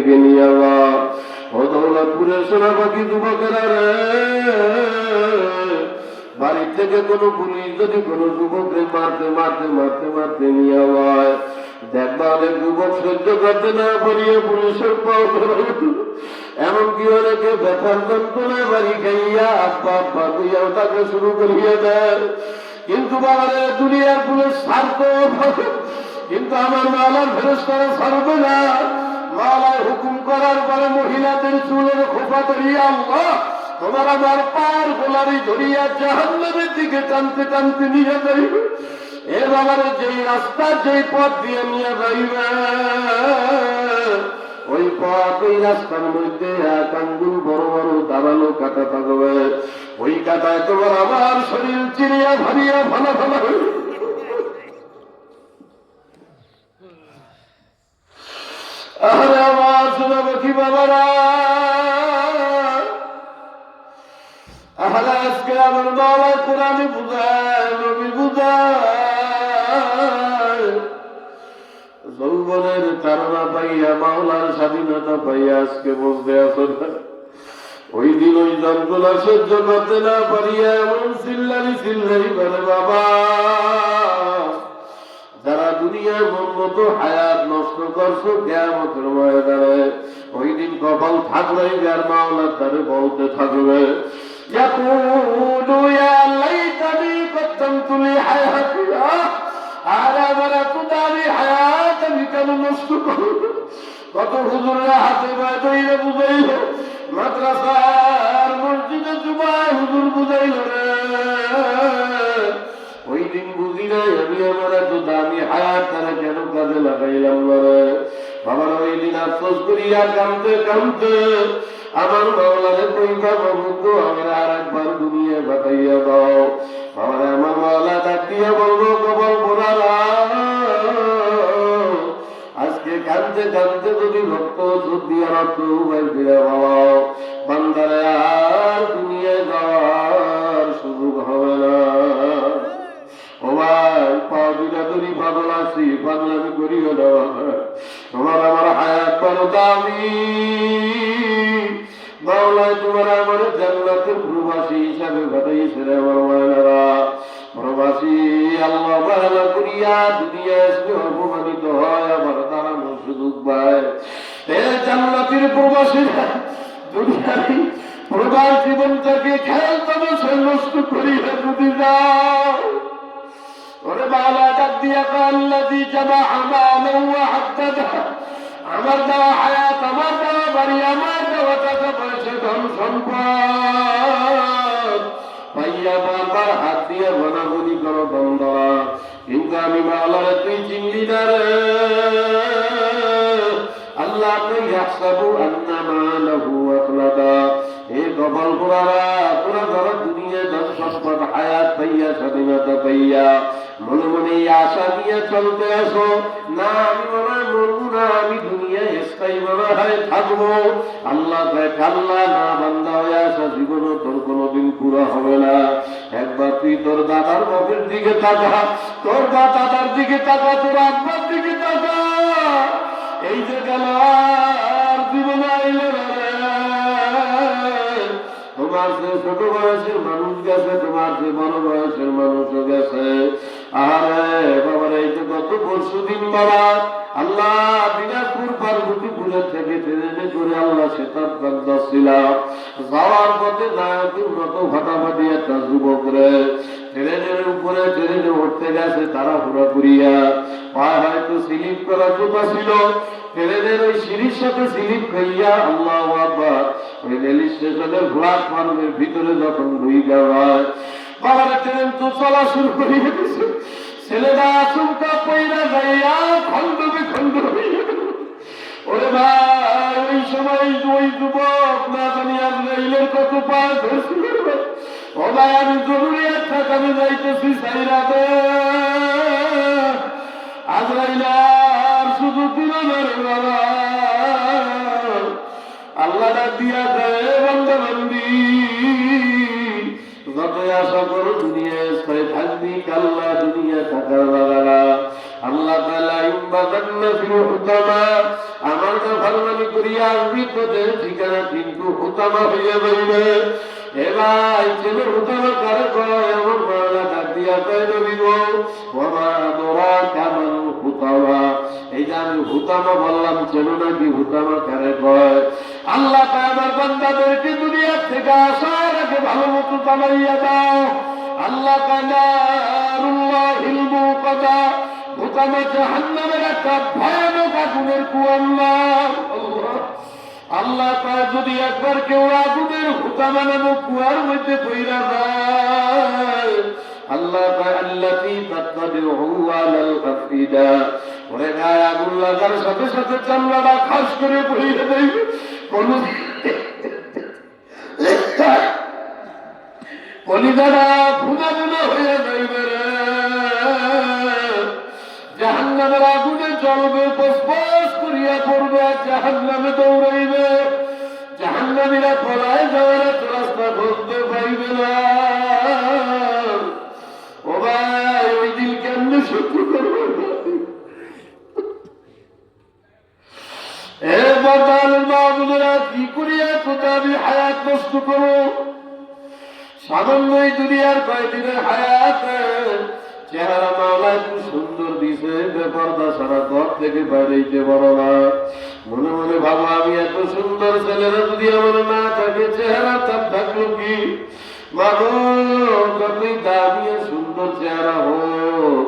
থেকে নিয়ে আবা ও দৌলতপুরের সোনা পাখি যুবকেরা রে, বাড়ি থেকে কোনো পুলিশ যদি কোনো যুবককে মারতে মারতে মারতে মারতে নিয়ে হয় দেখবা অনেক যুবক সহ্য করতে না পুলিশের অনেকে ব্যথার যন্ত্রণা বাড়ি খাইয়া আব্বা আব্বা তাকে শুরু করিয়া দেয়। কিন্তু বাবারে, দুনিয়ার পুলিশ কিন্তু আমার মালার করা ছাড়বে না। মালায় হুকুম করার পরে মহিলাদের চুলের খোপা ধরিয়া আল্লাহ, তোমার আমার পার গোলারি ধরিয়া জাহান্নামের দিকে টানতে টানতে নিয়ে যাইবে এ বাবার, যেই রাস্তা, যেই পথ দিয়ে নিয়ে যাইবে। ওই পথ, ওই রাস্তার মধ্যে এক আঙ্গুল বড় বড় দাঁড়ানো কাটা থাকবে। ওই কাটায় তোমার আমার শরীর চিরিয়া ভারিয়া ভালো ভালো হইবে আরে আমার সোনামুখী বাবারা। আরে আজকে আমার বাবা কোরআনে বুঝায়, নবী বুঝায়। যৌবনের তারা পাইয়া, মাওলার স্বাধীনতা পাইয়া আজকে বলতে আসো না। ওই দিন ওই যন্ত্রণা সহ্য করতে না পারিয়া এমন চিল্লারি চিল্লারি বলে বাবা। যারা দুনিয়ার মন মতো হায়াত নষ্ট করছো কেমতের ময়দানে ওই দিন কপাল থাকলে যার মাওলার তারে বলতে থাকবে يقول يا ليتني قدمت لي حياتي على ما تداري حياتي কেন নষ্ট করো কত হুজুরের হাতে বাইরে বুঝাইল মাদ্রাসার মসজিদে জুমায় হুজুর বুঝাইল রে ওই দিন বুঝি নাই আমি আমার এত দামি হায়াত তারা কেন কাজে লাগাইলাম রে বাবার ওই দিন আফসোস করিয়া কামতে কামতে আমার মাওলারে কইবা বন্ধু আমার আর একবার দুনিয়া বাতাইয়া দাও। আমার আমার মাওলা ডাক দিয়া বলব কবল পোড়ালা আজকে কানতে কানতে যদি রক্ত দুধ দিয়া রক্ত উভয় ফিরে বাবাও বান্দারে আর দুনিয়ায় যাওয়ার সুযোগ হবে না। ভাই পা দুটা ধরি পাগল আছি, পাগলামি করিও না। তোমার আমার হায়াত বড় দামি মাওলায় তোমার আমার জান্নাতের প্রবাসী হিসাবে ঘটাইছে রে আমার মায়েরা। প্রবাসী আল্লাহ বাহানা করিয়া দুনিয়া আসবে অপমানিত হয় আবার তারা সুযোগ পায় এ জান্নাতের প্রবাসী দুনিয়ায় প্রবাস জীবনটাকে খেয়াল তামাশা নষ্ট করিয়া যদি যাও কাল্লাদি জামা আমালা ওয়া হাদ্দাদা আমার দেওয়া হায়াত আমার দেওয়া বাড়ি আমার দেওয়া টাকা পয়সা ধন সম্পদ। পাইয়া বারবার হাত দিয়ে বনাবনি করো বন্ধ কিন্তু আমি মাওলারে তুই চিনলি না রে আল্লাহ তুই হাসাবু আন্না মালাহু আখলাদা। এ কপাল পোড়ারা তোরা ধরো দুনিয়া ধন সম্পদ, হায়াত পাইয়া স্বাধীনতা পাইয়া মনে মনে আশা নিয়ে চলতে আসো। না, আমি মনে মরবো না, আমি দুনিয়ায় স্থায়ী মনে হয় থাকব। আল্লাহ দেখ আল্লাহ না বান্দা হয়ে আসা জীবন তোর কোনোদিন পুরো হবে না। একবার তুই তোর দাদার মুখের দিকে তাকা, তোর বা দাদার দিকে তাকা, তোর আব্বার দিকে তাকা। এই যে গেল আর জীবন তোমার যে ছোট বয়সের মানুষ গেছে, তোমার যে বড় বয়সের মানুষও গেছে। আরে এই তো গত আল্লাহ দিনাজপুর পার্বতীপুরের থেকে ট্রেনে করে যাওয়ার পথে নায়কের মতো ফাটাফাটি উপরে ট্রেনে উঠতে গেছে তারা পুরা করিয়া। পায়ে করা জুতা ছিল ট্রেনের ওই সিঁড়ির সাথে স্লিপ খাইয়া আল্লাহ ওই রেল স্টেশনের ভিতরে যখন ঢুইকা হয় বাবার ট্রেন তো চলা শুরু করিয়ে দিছে ছেলেরা আচমকা পয়রা যাইয়া খন্ড বিখণ্ড হইয়া গেল। ওরে ভাই, ওই সময় ওই যুবক না জানি আজরাইলের কত পা ধরছিল রে। ও ভাই, আমি জরুরি একটা কামে যাইতেছি, সাইরা দে আজরাইল আর শুধু দিল বাবা আল্লাহ দিয়া দেয় বন্ধ বন্দি আশা করো দুনিয়ায় থাকবি কাল্লা দুনিয়া থাকার আল্লাহ হুতামা আমার আসবি, তোদের ঠিকানা কিন্তু হুতামা হইয়া যাইবে। ছেলে হুতামা এমন ডাক দিয়া হুতামা এই যে আমি হুতামা বললাম চেনো নাকি হুতামা কারে কয়? আল্লাহ আমার বান্দাদেরকে দুনিয়ার থেকে ভালো মতো বানাইয়া দাও। আল্লাহ কানারুল্লাহিল মুকাদা হুতামা জাহান্নামের একটা ভয়ানক আগুনের কুয়াল্লা আল্লাহ পায় যদি একবার কেউ আগুনের হুতামা নামক কুয়ার মধ্যে পইরা যায়। আল্লাহ পায় আল্লাতি তাত্তাবিহু আলাল আফিদা ওরে গায়ে আগুন লাগার সাথে সাথে চামড়াটা খাস করে বইয়ে দেয় কলিদারা ফুনা ফুনা হয়ে যাইবে রে। জাহান্নামের আগুনে জ্বলবে পসপস করিয়া পড়বে আর জাহান্নামে দৌড়াইবে। জাহান্নামীরা পলায় যাওয়ার এক রাস্তা খুঁজতে পাইবে না। ও ভাই, ওই দিন কেমনে কি করিয়া কোথা হায়াত নষ্ট করো সামান্য এই দুনিয়ার কয়েকদিনের হায়াত চেহারা মাওলা একটু সুন্দর দিছে বেপরদা সারা ঘর থেকে বাইরেইতে বড় না। মনে মনে ভাবো, আমি এত সুন্দর ছেলেরা যদি আমার না থাকে, চেহারা তার থাকল কি? মাগো যতই দামি সুন্দর চেহারা হোক,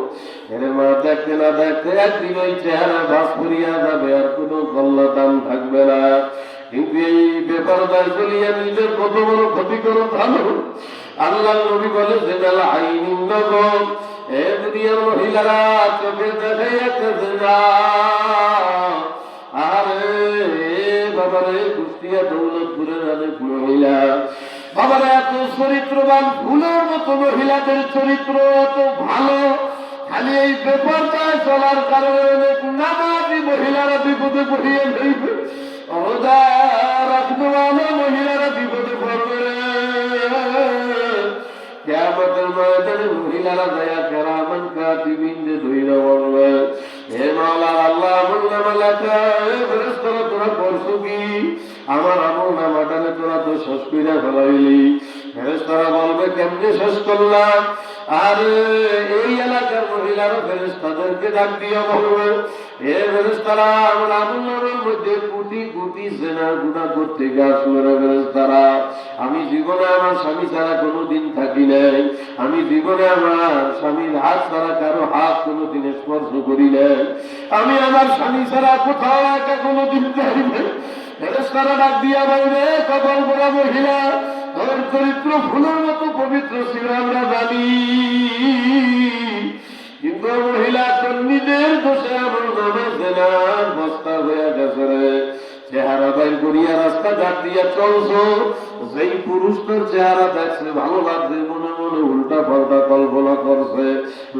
এরে মা, দেখতে না দেখতে একদিন ওই চেহারা বাস করিয়া যাবে, আর কোনো দাম থাকবে না। কিন্তু এই বেপারদার চলিয়া নিজের কত বড় ক্ষতি করো ভালো আল্লাহ নবী বলে, যে বেলা আইন এ দুনিয়ার মহিলারা চোখে দেখাইয়াছে না আরে, বাবারে, কুষ্টিয়া দৌলতপুরের অনেক মহিলা। বাবারা, এত চরিত্রবান, ফুলের মতো মহিলাদের চরিত্র, এত ভালো। খালি এই বেপরদায় চলার কারণে অনেক নামাজি মহিলারা বিপদে পড়িয়ে যাইবে রোজা রাখতে মহিলারা বিপদে পড়বে কেয়ামতের ময়দানে মহিলারা দয়া কেরামান কাতিবিন্দে ধইরা বলবে হে মাওলা, আল্লাহ আমল নামা লেখা হে ফেরেশতারা, তোরা করছ কি? আমার আমল নামাটানে তোরা তো শেষ কইরা ফেলাইলি। ফেরেশতারা বলবে, কেমনে শেষ করলাম? আর এই এলাকার মহিলারা ফেরেশতাদেরকে ডাক দিয়া বলবে হে ফেরেশতারা আমার আমল মধ্যে কোটি কোটি জেনার গুণা করতে গেছিল রে ফেরেশতারা। আমি জীবনে আমার স্বামী ছাড়া কোনোদিন থাকি নাই। আমি জীবনে আমার স্বামীর হাত ছাড়া কারও হাত কোনোদিন স্পর্শ করি নাই। আমি আমার স্বামী ছাড়া কোথাও একা কোনোদিন যাই নাই। ফেরেশতারা ডাক দিয়া বলবে কবল বড় মহিলা তোর চরিত্র ফুলের মতো পবিত্র ছিল, আমরা জানি। কিন্তু মহিলা নিজের দোষে আমার নামে জেলার বস্তা হয়ে গেছে রে। চেহারা বাইর করিয়া রাস্তা ঘাট দিয়া চলছো সেই পুরুষ তোর চেহারা দেখছে ভালো লাগছে উল্টা পাল্টা কল্পনা করছে।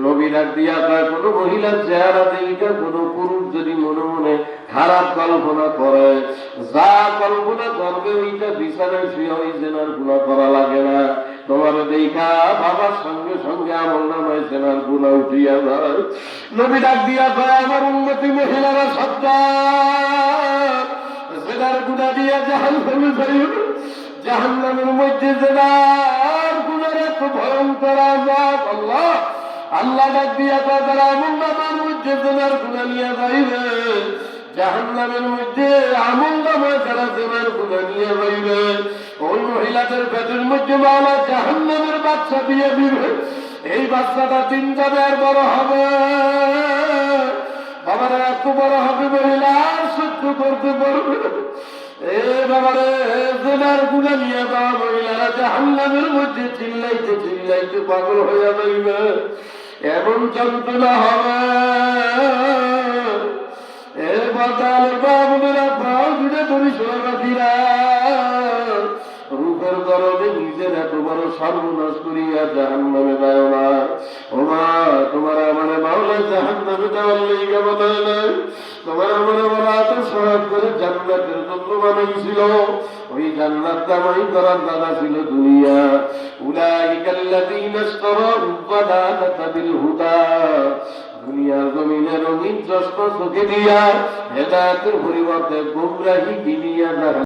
নবী ডাক দিয়া কয় কোনো মহিলার চেহারা দেখিকা কোনো পুরুষ যদি মনে মনে খারাপ কল্পনা করে, যা কল্পনা করবে ওইটা বিছানায় শুয়ে ওই জেনার গুণা করা লাগে না। তোমার দেখা বাবার সঙ্গে সঙ্গে আমল নামায় জেনার গুণা উঠিয়া যায়। নবী ডাক দিয়া কয় আমার উন্নতি মহিলারা সত্তা জেনার গুণা দিয়া জাহান ফেলে জাহান নামের মধ্যে জেনার এত মধ্যে জেনার গুণা নিয়ে ওই মহিলাদের পেটের মধ্যে মাওলা জাহান বাচ্চা দিয়ে দিবে। এই বাচ্চাটা তিন যাবে আর বড় হবে। বাবারা, এত বড় হবে মহিলা, আর সহ্য করতে পারবে না। মধ্যে চিল্লাইতে চিল্লাইতে পাগল হয়ে যাইবে। এমন যন্ত্রণা হবে। এ বাতালের বাবুরা পাও জুড়ে ধরি সোনাবাদীরা রূপের গরমে নিজের এত বড় সর্বনাশ করিয়া জাহান নামে দেয় না ও মা তোমার আমার মাওলা জাহান নামে দেওয়ার লেগে বলে নাই যত ছিল। দুনিয়া। উলাইকাল্লাযীনা ইশতারাউ দালালাতা হুদা দুনিয়ার জমিনে রঙিন চশমা চোখে দিয়া হেদায়াতের পরিবর্তে গুমরাহি কিনিয়া